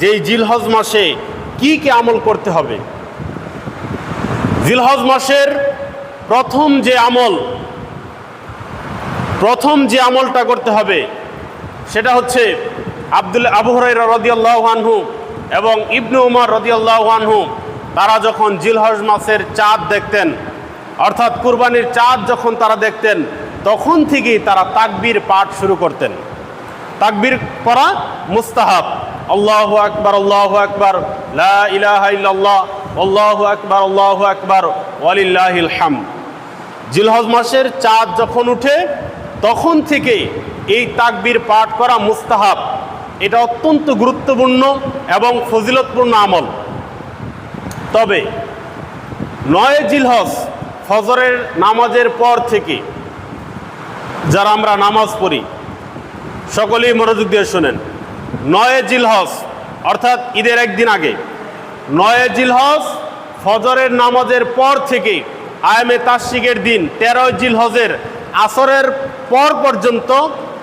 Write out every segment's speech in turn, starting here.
যেই জিলহজ মাসে কি কি আমল করতে হবে? জিলহজ মাসের প্রথম যে আমল, প্রথম যে আমলটা করতে হবে সেটা হচ্ছে আব্দুল, আবু হরাইরা রদিয়াল্লাহ আনহু এবং ইবনু উমর রদিয়াল্লাহ আনহু, তারা যখন জিলহজ মাসের চাঁদ দেখতেন, অর্থাৎ কুরবানির চাঁদ যখন তারা দেখতেন, তখন থেকেই তারা তাকবির পাঠ শুরু করতেন। তাকবির পড়া মুস্তাহাব। আল্লাহু আকবার, আল্লাহ আকবার ইল্লাল্লাহ, আল্লাহু আকবার আল্লাহু আকবার, ওয়ালিল্লাহিল হামদ। জিলহজ মাসের চাঁদ যখন উঠে, তখন থেকে এই তাকবির পাঠ করা মুস্তাহাব। এটা অত্যন্ত গুরুত্বপূর্ণ এবং ফজিলতপূর্ণ আমল। তবে নয় জিলহজ ফজরের নামাজের পর থেকে যারা আমরা নামাজ পড়ি, সকলেই মনোযোগ দিয়ে শোনেন। নয় জিলহজ অর্থাৎ ঈদের একদিন আগে। নয় জিলহজ ফজরের নামাজের পর থেকে আয়ামে তাসিকের দিন তেরোই জিলহজের আসরের পর পর্যন্ত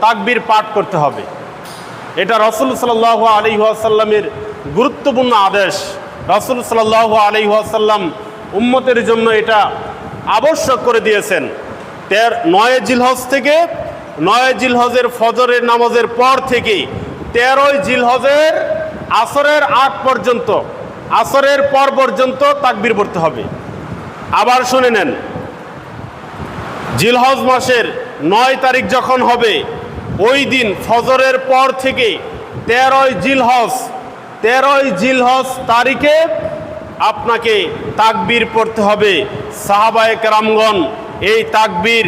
তাকবির পাঠ করতে হবে। এটা রসুল সাল্লাহ আলী আসাল্লামের গুরুত্বপূর্ণ আদেশ। রসুল সাল্লাহ আলী আসাল্লাম উম্মতের জন্য এটা আবশ্যক করে দিয়েছেন। তের নয় জিলহজ থেকে, নয় জিলহজের ফজরের নামাজের পর থেকে তেরোই জিলহজের আসরের আগ পর্যন্ত, আসরের পর পর্যন্ত তাকবির পড়তে হবে। আবার শুনে নেন। জিলহজ মাসের নয় তারিখ যখন হবে, ওই দিন ফজরের পর থেকে তেরোই জিলহজ তেরোই জিলহজ তারিখে আপনাকে তাকবীর পড়তে হবে। সাহাবায়ক রামগণ এই তাকবীর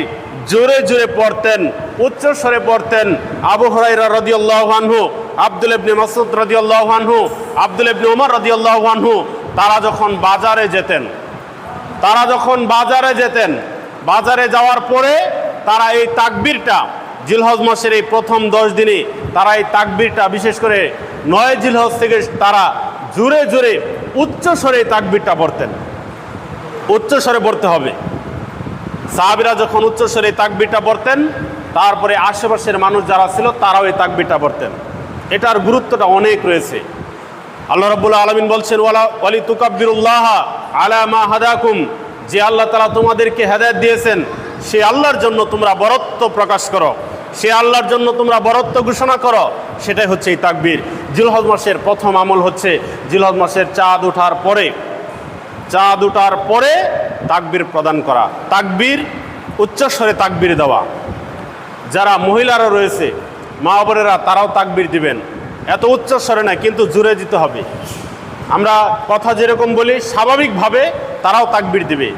জোরে জোরে পড়তেন, উচ্চ স্বরে পড়তেন আবু হরাইরা রদিয়াল্লাহ আনহু, আব্দুল ইবনে মাসুদ রদিয়াল্লাহ আনহু, আব্দুল ইবনে উমর রদিয়াল্লাহ আনহু, তারা যখন বাজারে যেতেন, তারা যখন বাজারে যেতেন, বাজারে যাওয়ার পরে তারা এই তাকবীরটা, জিলহজ মাসের এই প্রথম দশ দিনে তারা এই তাকবীরটা, বিশেষ করে নয় জিলহজ থেকে তারা জোরে জোরে উচ্চ স্বরে এই তাকবীরটা পড়তেন। উচ্চ স্বরে পড়তে হবে। সাহাবিরা যখন উচ্চ স্বরে এই তাকবীরটা পড়তেন, তারপরে আশেপাশের মানুষ যারা ছিল, তারাও এই তাকবীরটা পড়তেন। এটার গুরুত্বটা অনেক রয়েছে। আল্লাহ রাব্বুল আলামিন বলছেন, ওয়ালা, ওয়ালি তুকাব্বিরুল্লাহ আলা মা হাদাকুম। যে আল্লাহ তাআলা তোমাদেরকে হেদায়েত দিয়েছেন, সে আল্লাহর জন্য তোমরা বরত্ব প্রকাশ করো। সে আল্লাহর জন্য তোমরা বরত্ব ঘোষণা করো। সেটাই হচ্ছে এই তাকবীর। জিলহজ মাসের প্রথম আমল হচ্ছে, জিলহজ মাসের চাঁদ ওঠার পরে, চাঁদ ওঠার পরে তাকবীর প্রদান করা। তাকবির উচ্চস্বরে তাকবির দেওয়া। যারা মহিলারা রয়েছে, মা বোনেরা তারাও তাকবির দিবেন। এত উচ্চস্বরে না কিন্তু জুড়ে দিতে হবে। আমরা কথা যেরকম বলি, স্বাভাবিকভাবে তারাও তাকবির দিবে।